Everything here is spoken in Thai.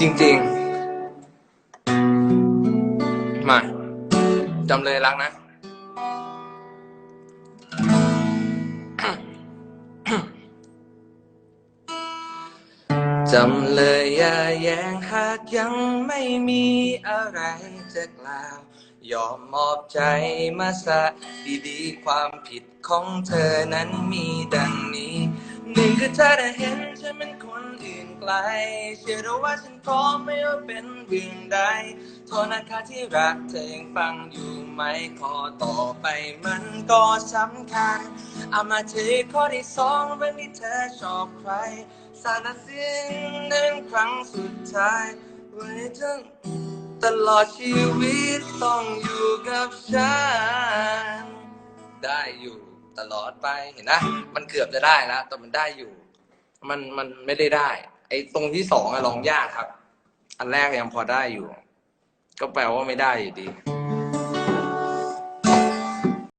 จริงๆ มาจำเลยรักนะ จำเลยอย่าแย้งหากยังไม่มีอะไรจะกล่าว ยอมมอบใจมาซะดีๆ ความผิดของเธอนั้นมีดังนี้ หนึ่งคือเธอได้เห็นฉันเป็นคนอื่นไกล เชื่อรือว่าฉันพร้อมไม่ว่าเป็นเรื่องใดโทษนะคะที่รักเธอยังฟังอยู่ไหมขอต่อไปมันก็สำคัญเอามาที่ข้อที่สองเรื่องที่เธอชอบใครสารสิ้นนึ่งครั้งสุดท้ายวันนี้ทั้งตลอดชีวิตต้องอยู่กับฉัน ได้อยู่ ตลอดไปเห็นนะมันเกือบจะได้แล้วแต่มันได้อยู่ มันมันไม่ได้ได้ ไอ้ตรงที่สองอะลองยากครับ อันแรกยังพอได้อยู่ ก็แปลว่าไม่ได้อยู่ดี